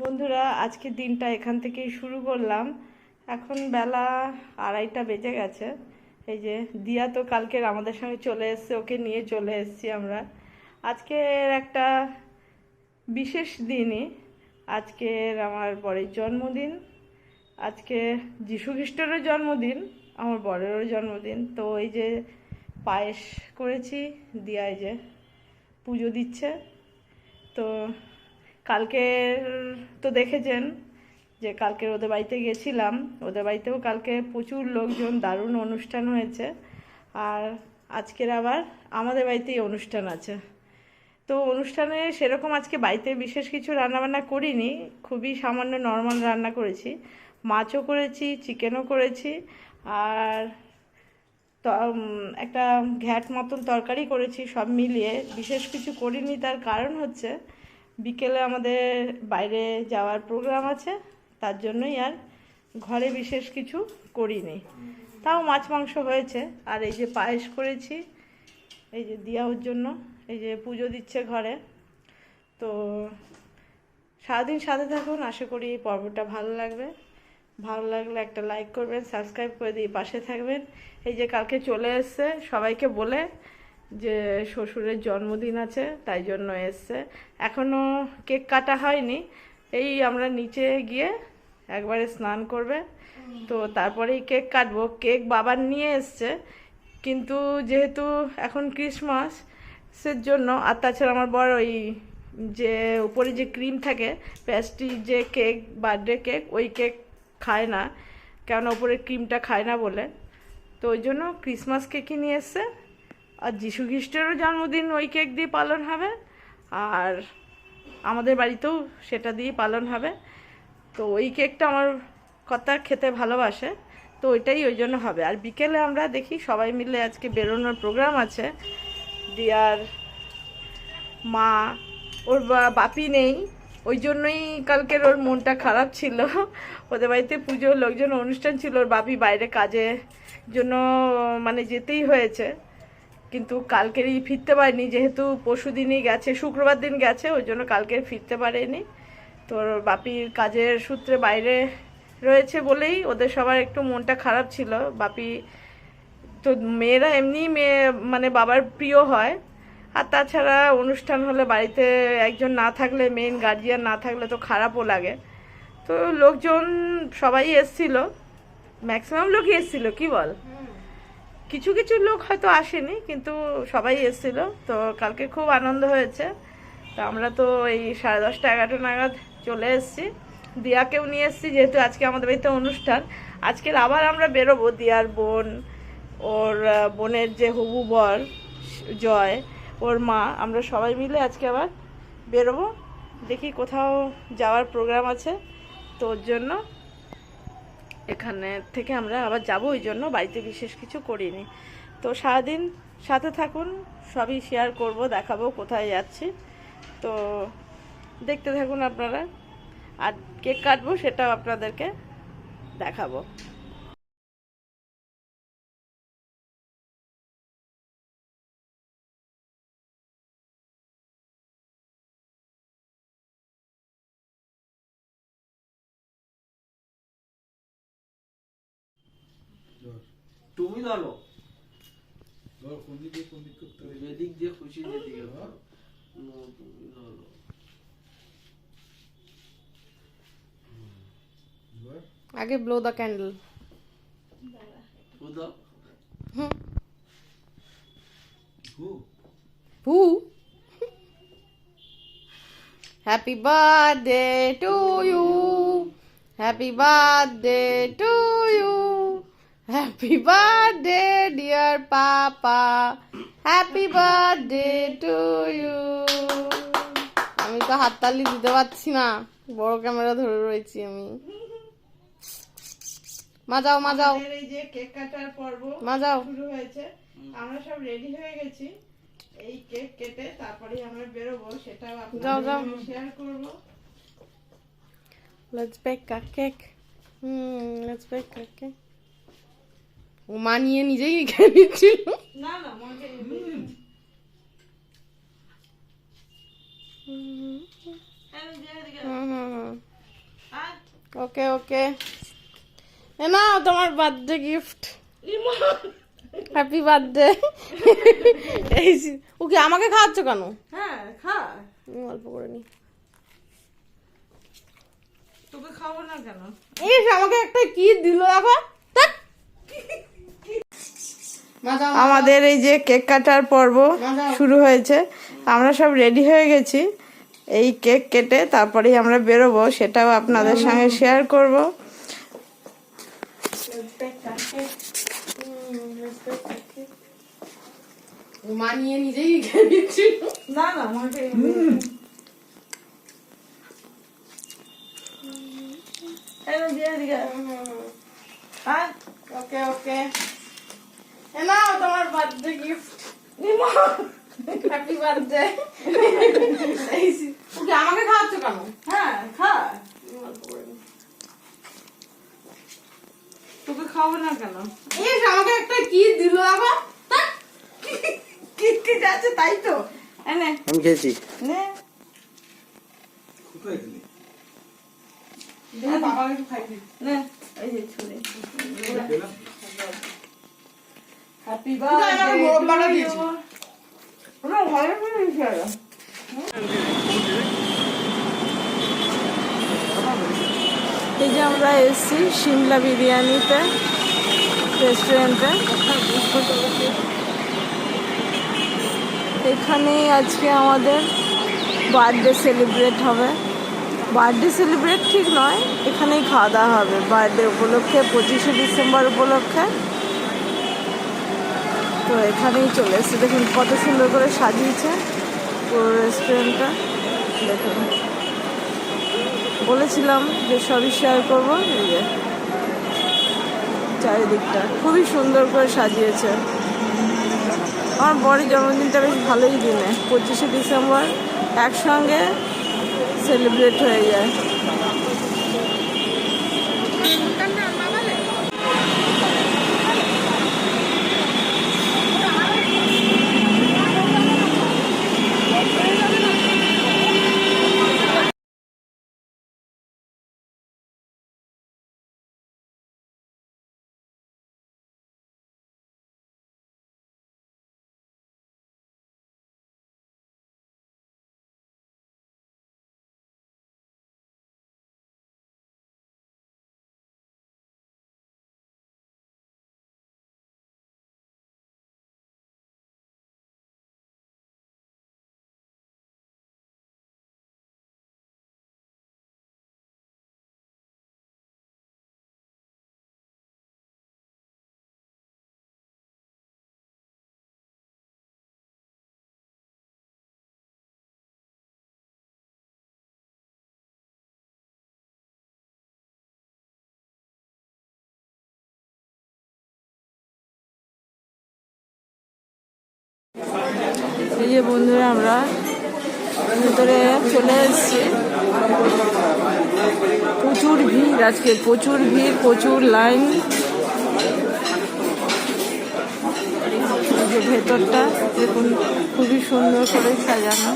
বন্ধুরা আজকে দিনটা এখান থেকেই শুরু করলাম। এখন বেলা আড়াইটা বেজে গেছে। এই যে দিয়া তো কালকের আমাদের সঙ্গে চলে এসছে, ওকে নিয়ে চলে এসেছি আমরা। আজকের একটা বিশেষ দিনই। আজকের আমার বরের জন্মদিন। আজকে যীশু খ্রিস্টেরও জন্মদিন, আমার বরেরও জন্মদিন। তো এই যে পায়েস করেছি, দিয়া এই যে পুজো দিচ্ছে। তো কালকের তো দেখেছেন যে কালকে ওদের বাড়িতে গেছিলাম। ওদের বাড়িতেও কালকে প্রচুর লোকজন, দারুণ অনুষ্ঠান হয়েছে। আর আজকের আবার আমাদের বাড়িতেই অনুষ্ঠান আছে। তো অনুষ্ঠানে সেরকম আজকে বাড়িতে বিশেষ কিছু রান্নাবান্না করিনি। খুবই সামান্য নর্মাল রান্না করেছি। মাছও করেছি চিকেনও করেছি। আর একটা ঘ্যাট মতন তরকারি করেছি সব মিলিয়ে। বিশেষ কিছু করিনি, তার কারণ হচ্ছে বিকেলে আমাদের বাইরে যাওয়ার প্রোগ্রাম আছে, তার জন্যই আর ঘরে বিশেষ কিছু করিনি। তাও মাছ মাংস হয়েছে, আর এই যে পায়েস করেছি, এই যে দিয়াওর জন্য, এই যে পুজো দিচ্ছে ঘরে। তো সারাদিন সাথে থাকুন, আশা করি এই পর্বটা ভালো লাগবে। ভালো লাগলে একটা লাইক করবেন সাবস্ক্রাইব করে দিয়ে পাশে থাকবেন। এই যে কালকে চলে এসছে, সবাইকে বলে যে শ্বশুরের জন্মদিন আছে, তাই জন্য এসছে। এখনও কেক কাটা হয়নি। এই আমরা নিচে গিয়ে একবারে স্নান করবে। তো তারপরেই কেক কাটবো। কেক বাবার নিয়ে এসছে। কিন্তু যেহেতু এখন ক্রিসমাস সের জন্য আর তাছাড়া আমার বড় ওই যে উপরে যে ক্রিম থাকে প্যাস্ট্রি যে কেক, বার্থডে কেক, ওই কেক খায় না। কেননা উপরে ক্রিমটা খায় না বলে। তো ওই জন্য ক্রিসমাস কেকই নিয়ে এসছে। আর যীশু খ্রিস্টেরও জন্মদিন ওই কেক দিয়ে পালন হবে, আর আমাদের বাড়িতেও সেটা দিয়ে পালন হবে। তো ওই কেকটা আমার কথা খেতে ভালোবাসে, তো ওইটাই ওই জন্য হবে। আর বিকেলে আমরা দেখি সবাই মিলে আজকে বেরোনোর প্রোগ্রাম আছে দিয়ার মা, ওর বাপি নেই, ওই জন্যই কালকের ওর মনটা খারাপ ছিল। ওদের বাড়িতে পুজো লোকজন অনুষ্ঠান ছিল, ওর বাপি বাইরে কাজে জন্য মানে যেতেই হয়েছে। কিন্তু কালকেরই ফিরতে পারেনি, যেহেতু পরশু দিনই গেছে, শুক্রবার দিন গেছে, ওই জন্য কালকে ফিরতে পারেনি। তোর বাপির কাজের সূত্রে বাইরে রয়েছে বলেই ওদের সবার একটু মনটা খারাপ ছিল। বাপি, তো মেয়েরা এমনি মেয়ে মানে বাবার প্রিয় হয়। আর তাছাড়া অনুষ্ঠান হলে বাড়িতে একজন না থাকলে মেন গার্জিয়ান না থাকলে তো খারাপও লাগে। তো লোকজন সবাই এসছিল। ম্যাক্সিমাম লোকই এসছিল, কি বল? কিছু কিছু লোক হয়তো আসেনি, কিন্তু সবাই এসেছিল। তো কালকে খুব আনন্দ হয়েছে। তো আমরা তো এই সাড়ে দশটা, এগারোটা নাগাদ চলে এসেছি। দিয়াকেও নিয়ে এসেছি, যেহেতু আজকে আমাদের বাড়িতে অনুষ্ঠান। আজকের আবার আমরা বেরোবো, দিয়ার বোন, ওর বোনের যে হবু বর, জয়, ওর মা। আমরা সবাই মিলে আজকে আবার বেরোবো। দেখি কোথাও যাওয়ার প্রোগ্রাম আছে তো ওর জন্য। এখানে থেকে আমরা আবার যাব, ওই জন্য বাড়িতে বিশেষ কিছু করিনি। তো সারাদিন সাথে থাকুন, সবই শেয়ার করব, দেখাবো কোথায় যাচ্ছি। তো দেখতে থাকুন আপনারা, আর কেক কাটবো সেটাও আপনাদেরকে দেখাবো। তুমি ধরো ধর কোন দিকে কোন দিক করতে হবে যেদিক দিয়ে খুশি যেদিকে ধরো নো, তুমি ধরো এবার আগে ব্লো দ্য ক্যান্ডেল উদাও হু হু happy birthday to you happy birthday to you happy birthday dear papa happy birthday to you আমি তো হাততালি দিতে পারছি না। বড় ক্যামেরা ধরে রয়েছি আমি। মাজাও মাজাও। আমাদের এই যে কেক কাটার পর্ব মাজাও। শুরু হয়েছে। আমরা সব রেডি হয়ে গেছি। এই কেক কেটে তারপরে আমরা বেরোবো সেটাও যাও, যাও। আপনাদের শেয়ার করব। Let's bake a cake hmm let's bake a cake. ও মা নিয়ে নিজেই খেয়ে নিচ্ছিল না না হুম, হুম। ওকে ওকে। এ না তোমার বার্থডে গিফট হ্যাপি বার্থডে এই ওকে আমাকে খাওয়াচ্ছ কেন? হ্যাঁ খা। অল্প করে নি। তোকে খাব না কেন? এই আমাকে একটা কি দিল এখন। আমাদের এই যে কেক কাটার পর্ব শুরু হয়েছে। আমরা সব রেডি হয়ে গেছি। এই কেক কেটে তারপরেই আমরা বেরোবো সেটাও আপনাদের সঙ্গে শেয়ার করব। মানিয়ে নিজেই না না হ্যাঁ ওকে ওকে। নাও তোমার birthday gift happy birthday okay আমাকে খাওয়াচ্ছ কেন? হ্যাঁ খা। তোকে খাব না কেন? এই যে আমাকে একটা কি দিল আবার। কি কি যাচ্ছে তাই তো। এনে। আমি খেয়েছি। নে। কোথায় গেলি বাবাকে নে এই যে পেলাম হ্যাপি আমার করে এই যে আমরা এসেছি সিমলা বিরিয়ানিতে রেস্টুরেন্টে এখানেই আজকে আমাদের বার্থডে সেলিব্রেট হবে। বার্থডে সেলিব্রেট ঠিক নয় এখানেই খাওয়া দাওয়া হবে। বার্থডে উপলক্ষে পঁচিশে ডিসেম্বর উপলক্ষে। তো এখানেই চলে এসেছে। দেখুন, কত সুন্দর করে সাজিয়েছে পুরো রেস্টুরেন্টটা দেখুন। বলেছিলাম যে সবই শেয়ার করব, এই যে চারিদিকটা। খুবই সুন্দর করে সাজিয়েছে। আমার বড়ের জন্মদিনটা বেশ ভালোই দিনে। পঁচিশে ডিসেম্বর একসঙ্গে সেলিব্রেট হয়ে যায়। এই যে বন্ধুরা আমরা ভিতরে চলে এসেছি। প্রচুর ভিড় আজকে, প্রচুর ভিড়, প্রচুর লাইন। যে ভেতরটা, দেখুন, খুবই সুন্দর করে সাজানো।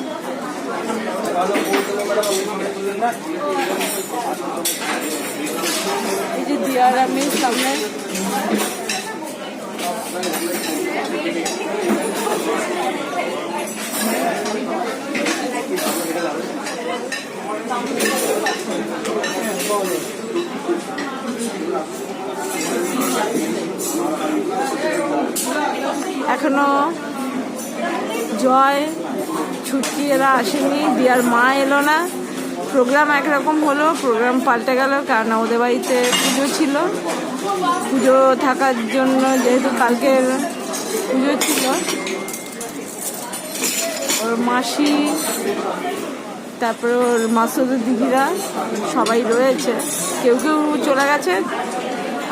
এই যে দিয়ার আমি সামনে। এখনও জয় ছুটকি এরা আসেনি, দিয়ার মা এলো না। প্রোগ্রাম একরকম হলো, প্রোগ্রাম পাল্টে গেল, কারণ ওদের বাড়িতে পুজো ছিল। পুজো থাকার জন্য যেহেতু কালকের পুজো ছিল ওর মাসি, তারপরে ওর মাসুদ দিদিরা সবাই রয়েছে। কেউ কেউ চলে গেছে,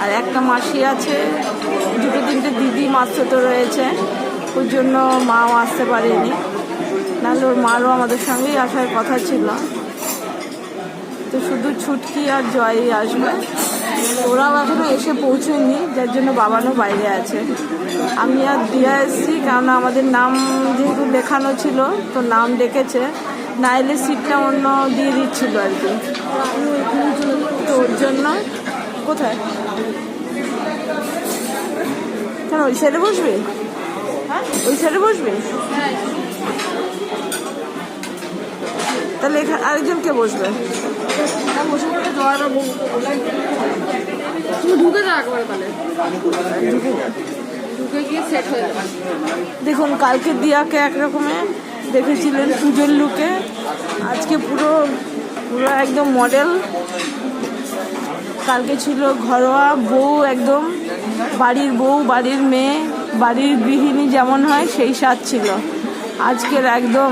আর একটা মাসি আছে, দুটো তিনটে দিদি মাস্তো তো রয়েছে, ওর জন্য মাও আসতে পারেনি। নাহলে ওর মারও আমাদের সঙ্গেই আসার কথা ছিল। তো শুধু ছুটকি আর জয়ই আসবে। ওরাও এখনও এসে পৌঁছয়নি যার জন্য বাবানও বাইরে আছে। আমি আর দিয়া এসেছি কারণ আমাদের নাম যেহেতু লেখানো ছিল, তো নাম ডেকেছে। না এলে সিটটা অন্য দিয়ে দিচ্ছিল আর কি। তো ওর জন্য কোথায়? কেন, ওই সাইডে বসবে? ওই সাইডে বসবে? তাহলে এখানে আরেকজন কে বসবে? দেখুন, কালকে দিয়াকে একরকমে দেখেছিলেন পুজোর লুকে আজকে পুরো পুরো একদম মডেল কালকে ছিল ঘরোয়া বউ একদম, বাড়ির বউ, বাড়ির মেয়ে, বাড়ির গৃহিণী যেমন হয়, সেই স্বাদ ছিল। আজকের একদম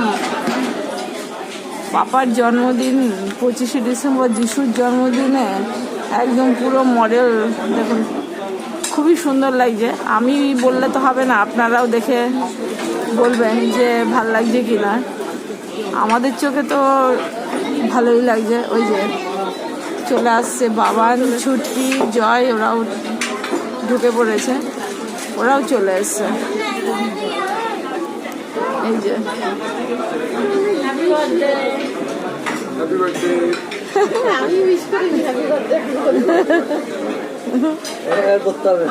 পাপার জন্মদিন, পঁচিশে ডিসেম্বর যিশুর জন্মদিনে একদম পুরো মডেল, দেখুন, খুবই সুন্দর লাগছে। আমি বললে তো হবে না, আপনারাও দেখে বলবেন যে ভালো লাগছে কি না আমাদের চোখে তো ভালোই লাগছে, ওই যে চলে আসছে বাবান, ছুটকি, জয়, ওরাও ঢুকে পড়েছে, ওরাও চলে এসছে। এই যে। আমি উইশ করি হ্যাপি বার্থডে করতে হবে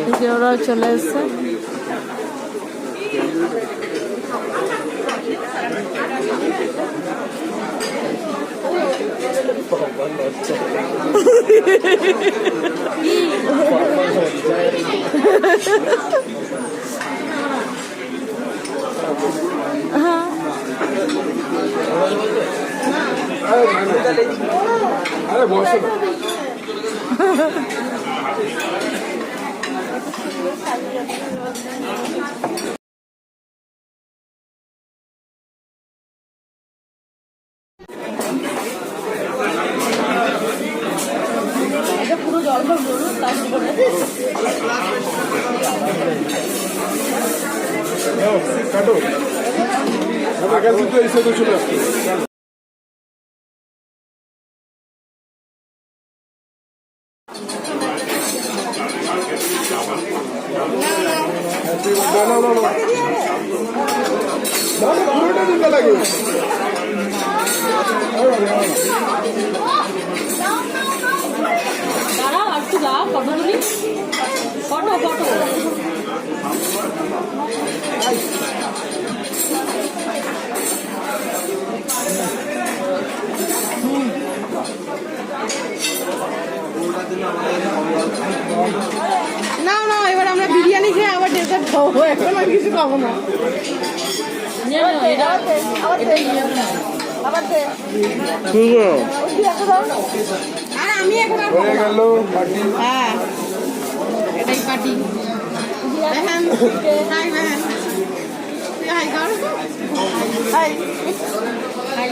এই যে ওরাও চলে এসছে আরে বসো কাটো আমার কাছে তো এসে এখন আর কিছু খাব না। আর আমি এখন আর হয়ে গেল পার্টি। হ্যাঁ এটাই পার্টি। বেহান হাই বেহান হাই কর হাই। হাই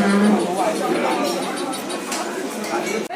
না না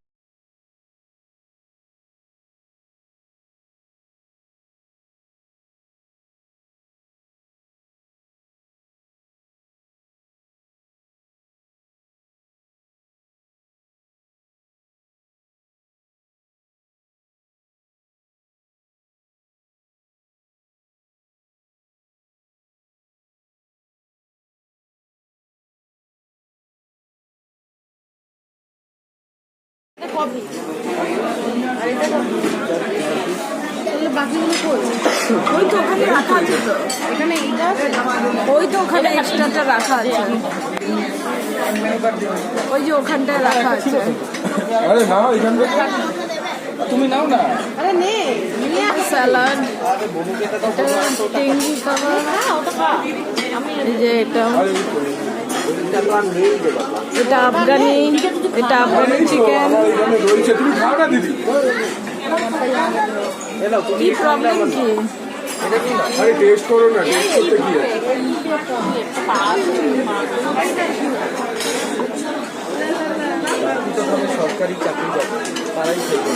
বাকিগুলো কই ওই তো ওখানে রাখা আছে তো। এখানে এইটা ওই তো ওখানে এক্সট্রাটা রাখা আছে। ওই যে ওখানটায় রাখা আছে। আরে না এখান থেকে। তুমি নাও না। আরে নে নিয়ে আস স্যালাড। টেঙ্গি কাবাব। এই যে এটা। এটা আফগানি এটা আফগানি চিকেন কি প্রবলেম কি? আরে টেস্ট সরকারি চাকরি করে তারাই খেলতে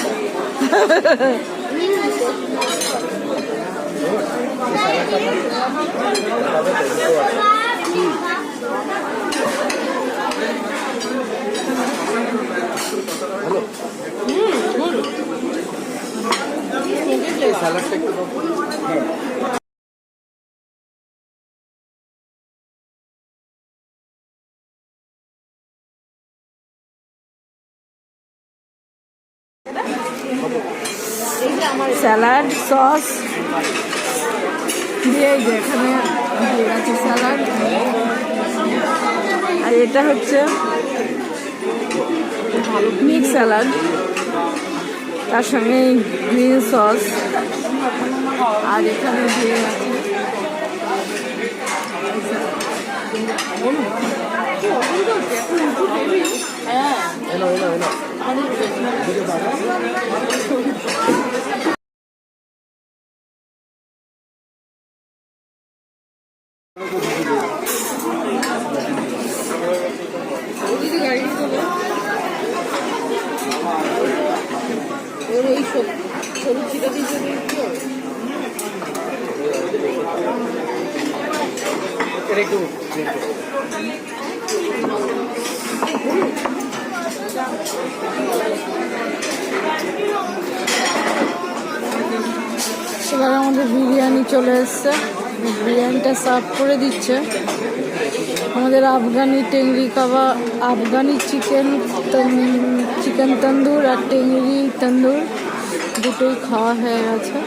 স্যালাডটা স্যালাড সস দিয়ে এখানে দিয়ে স্যালাড। আর এটা হচ্ছে মিক্স স্যালাড তার সঙ্গে গ্রিন সস আর এখানে দিয়ে গেছে এটা একটু এবার আমাদের বিরিয়ানি চলে এসছে। বিরিয়ানিটা সার্ভ করে দিচ্ছে। আমাদের আফগানি টেংরি কাবা আফগানি চিকেন চিকেন তন্দুর আর টেংরি তন্দুর দুটোই খাওয়া হয়ে গেছে।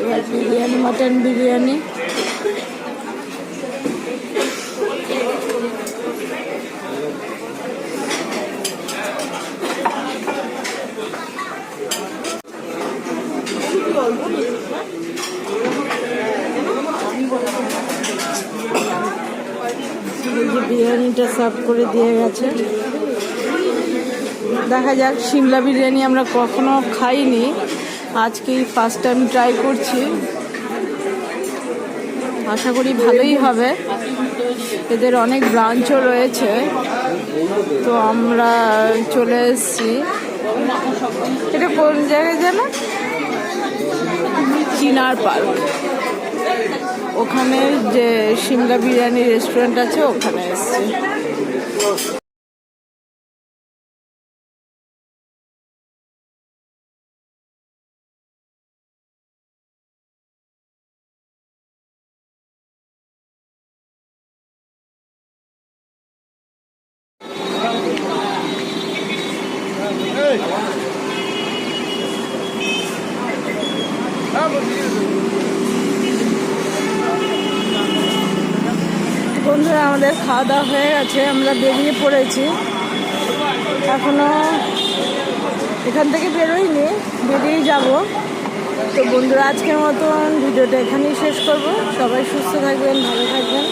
এবার বিরিয়ানি মাটন বিরিয়ানি। বিরিয়ানিটা সার্ভ করে দিয়ে গেছে। দেখা যাক, সিমলা বিরিয়ানি আমরা কখনো খাইনি। আজকেই ফার্স্ট টাইম ট্রাই করছি। আশা করি ভালোই হবে। এদের অনেক ব্রাঞ্চও রয়েছে। তো আমরা চলে এসেছি। এটা কোন জায়গায় যেন? চিনার পার্ক। ওখানে যে সিমলা বিরিয়ানি রেস্টুরেন্ট আছে ওখানে এসছি বন্ধুরা আমাদের খাওয়া গেছে আমরা বেরিয়ে পড়েছি। এখনও এখান থেকে বেরোইনি, বেরিয়েই যাব। তো বন্ধুরা, আজকের মতন ভিডিওটা এখানেই শেষ করব। সবাই সুস্থ থাকবেন, ভালো থাকবেন।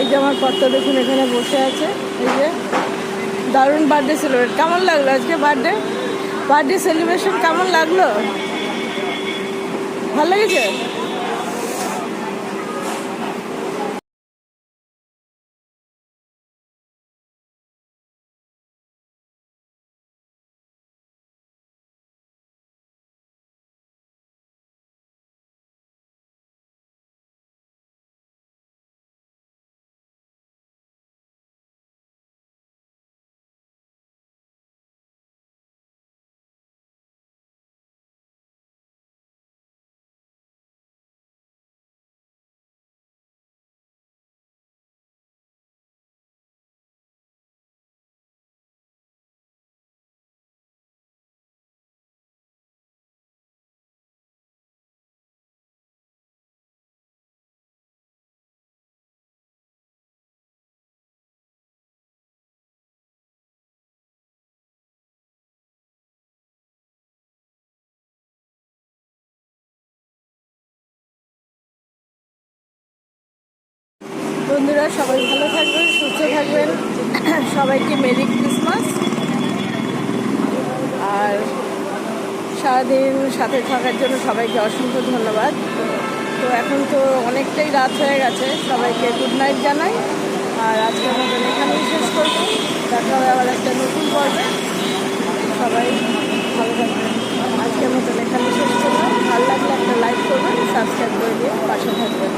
এই যে আমার কর্তা দেখুন, এখানে বসে আছে। এই যে দারুণ বার্থডে সেলিব্রেট কেমন লাগল আজকে বার্থডে বার্থডে সেলিব্রেশন কেমন লাগল? ভালো লেগেছে? বন্ধুরা, সবাই ভালো থাকবেন, সুস্থ থাকবেন। সবাইকে মেরি ক্রিসমাস। আর সারাদিন সাথে থাকার জন্য সবাইকে অসংখ্য ধন্যবাদ। তো এখন তো অনেকটাই রাত হয়ে গেছে, সবাইকে গুড নাইট জানাই। আর আজকের মতন এখানেই শেষ করব। দেখা হবে আবার একটা নতুন পর্বে। সবাই ভালো থাকবেন। আজকের মতন এখানে শেষ করলাম। ভালো লাগলে একটা লাইক করবেন সাবস্ক্রাইব করে দিয়ে পাশে থাকবেন।